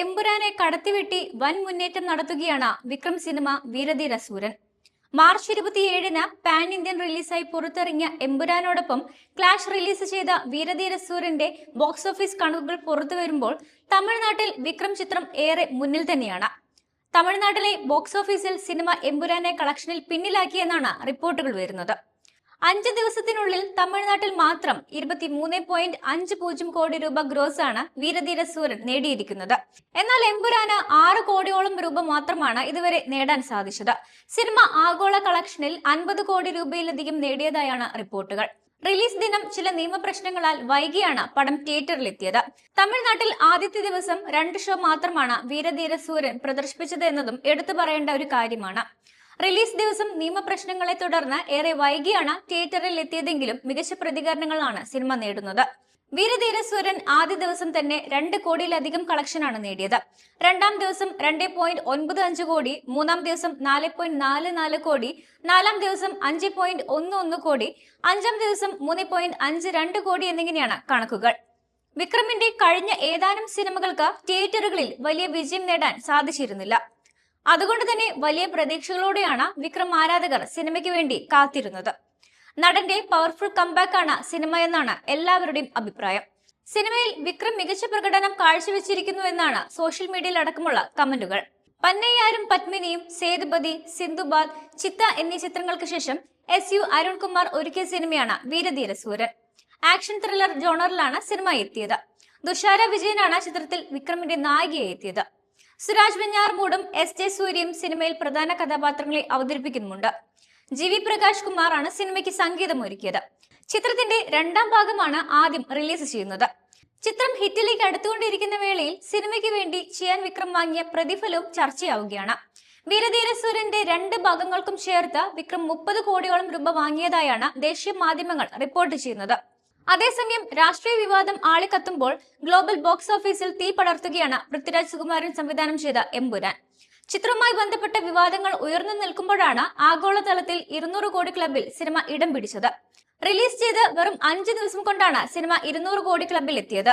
എമ്പുരാനെ കടത്തിവെട്ടി വൻ മുന്നേറ്റം നടത്തുകയാണ് വിക്രം സിനിമ വീരധീര സൂരൻ മാർച്ച് ഇരുപത്തിയേഴിന് പാൻ ഇന്ത്യൻ റിലീസായി പുറത്തിറങ്ങിയ എമ്പുരാനോടൊപ്പം ക്ലാഷ് റിലീസ് ചെയ്ത വീരധീര സൂരന്റെ ബോക്സ് ഓഫീസ് കണക്കുകൾ പുറത്തു വരുമ്പോൾ തമിഴ്നാട്ടിൽ വിക്രം ചിത്രം ഏറെ മുന്നിൽ തന്നെയാണ്. തമിഴ്നാട്ടിലെ ബോക്സ് ഓഫീസിൽ സിനിമ എമ്പുരാനെ കളക്ഷനിൽ പിന്നിലാക്കിയെന്നാണ് റിപ്പോർട്ടുകൾ വരുന്നത്. അഞ്ച് ദിവസത്തിനുള്ളിൽ തമിഴ്നാട്ടിൽ മാത്രം ഇരുപത്തി മൂന്ന് പോയിന്റ് അഞ്ച് പൂജ്യം കോടി രൂപ ഗ്രോസ് ആണ് വീരധീര സൂരൻ നേടിയിരിക്കുന്നത്. എന്നാൽ എമ്പുരാന് ആറ് കോടിയോളം രൂപ മാത്രമാണ് ഇതുവരെ നേടാൻ സാധിച്ചത്. സിനിമ ആഗോള കളക്ഷനിൽ അൻപത് കോടി രൂപയിലധികം നേടിയതായാണ് റിപ്പോർട്ടുകൾ. റിലീസ് ദിനം ചില നിയമപ്രശ്നങ്ങളാൽ വൈകിയാണ് പടം തിയേറ്ററിലെത്തിയത്. തമിഴ്നാട്ടിൽ ആദ്യത്തെ ദിവസം രണ്ട് ഷോ മാത്രമാണ് വീരധീര സൂരൻ പ്രദർശിപ്പിച്ചത് എന്നതും എടുത്തു പറയേണ്ട ഒരു കാര്യമാണ്. റിലീസ് ദിവസം നിയമപ്രശ്നങ്ങളെ തുടർന്ന് ഏറെ വൈകിയാണ് തിയേറ്ററിൽ എത്തിയതെങ്കിലും മികച്ച പ്രതികരണങ്ങളാണ് സിനിമ നേടുന്നത്. വീരധീരസ്വരൻ ആദ്യ ദിവസം തന്നെ രണ്ട് കോടിയിലധികം കളക്ഷനാണ് നേടിയത്. രണ്ടാം ദിവസം രണ്ട് പോയിന്റ് ഒൻപത് അഞ്ച് കോടി മൂന്നാം ദിവസം നാല് പോയിന്റ് നാല് നാല് കോടി നാലാം ദിവസം അഞ്ച് പോയിന്റ് ഒന്ന് ഒന്ന് കോടി അഞ്ചാം ദിവസം മൂന്ന് പോയിന്റ് അഞ്ച് രണ്ട് കോടി എന്നിങ്ങനെയാണ് കണക്കുകൾ. വിക്രമിന്റെ കഴിഞ്ഞ ഏതാനും സിനിമകൾക്ക് തിയേറ്ററുകളിൽ വലിയ വിജയം നേടാൻ സാധിച്ചിരുന്നില്ല. അതുകൊണ്ട് തന്നെ വലിയ പ്രതീക്ഷകളോടെയാണ് വിക്രം ആരാധകർ സിനിമയ്ക്ക് വേണ്ടി കാത്തിരുന്നത്. നടന്റെ പവർഫുൾ കംബാക്ക് ആണ് സിനിമ എന്നാണ് എല്ലാവരുടെയും അഭിപ്രായം. സിനിമയിൽ വിക്രം മികച്ച പ്രകടനം കാഴ്ചവെച്ചിരിക്കുന്നു എന്നാണ് സോഷ്യൽ മീഡിയയിൽ അടക്കമുള്ള കമന്റുകൾ. പന്നയ്യാരും പത്മിനിയും സേതുപതി സിന്ധുബാദ് ചിത്ത എന്നീ ചിത്രങ്ങൾക്ക് ശേഷം എസ് യു അരുൺകുമാർ ഒരുക്കിയ സിനിമയാണ് വീരധീര സൂരൻ ആക്ഷൻ ത്രില്ലർ ജോണറിലാണ് സിനിമ എത്തിയത്. തുഷാര വിജയനാണ് ചിത്രത്തിൽ വിക്രമിന്റെ നായികയെ എത്തിയത്. സുരാജ് വെഞ്ഞാർമൂടും എസ് ജെ സൂര്യയും സിനിമയിൽ പ്രധാന കഥാപാത്രങ്ങളെ അവതരിപ്പിക്കുന്നുണ്ട് ജി വി പ്രകാശ് കുമാറാണ് സിനിമയ്ക്ക് സംഗീതം ഒരുക്കിയത് ചിത്രത്തിന്റെ രണ്ടാം ഭാഗമാണ് ആദ്യം റിലീസ് ചെയ്യുന്നത്. ചിത്രം ഹിറ്റിലേക്ക് അടുത്തുകൊണ്ടിരിക്കുന്ന വേളയിൽ സിനിമയ്ക്ക് വേണ്ടി ചിയാൻ വിക്രം വാങ്ങിയ പ്രതിഫലവും ചർച്ചയാവുകയാണ്. വീരധീര സൂര്യന്റെ രണ്ട് ഭാഗങ്ങൾക്കും ചേർത്ത് വിക്രം മുപ്പത് കോടിയോളം രൂപ വാങ്ങിയതായാണ് ദേശീയ മാധ്യമങ്ങൾ റിപ്പോർട്ട് ചെയ്യുന്നത്. അതേസമയം രാഷ്ട്രീയ വിവാദം ആളിക്കത്തുമ്പോൾ ഗ്ലോബൽ ബോക്സ് ഓഫീസിൽ തീ പടർത്തുകയാണ് പൃഥ്വിരാജ് സുകുമാരൻ സംവിധാനം ചെയ്ത എമ്പുരാൻ. ചിത്രവുമായി ബന്ധപ്പെട്ട വിവാദങ്ങൾ ഉയർന്നു നിൽക്കുമ്പോഴാണ് ആഗോളതലത്തിൽ ഇരുന്നൂറ് കോടി ക്ലബിൽ സിനിമ ഇടം പിടിച്ചത്. റിലീസ് ചെയ്ത് വെറും അഞ്ച് ദിവസം കൊണ്ടാണ് സിനിമ ഇരുന്നൂറ് കോടി ക്ലബിൽ എത്തിയത്.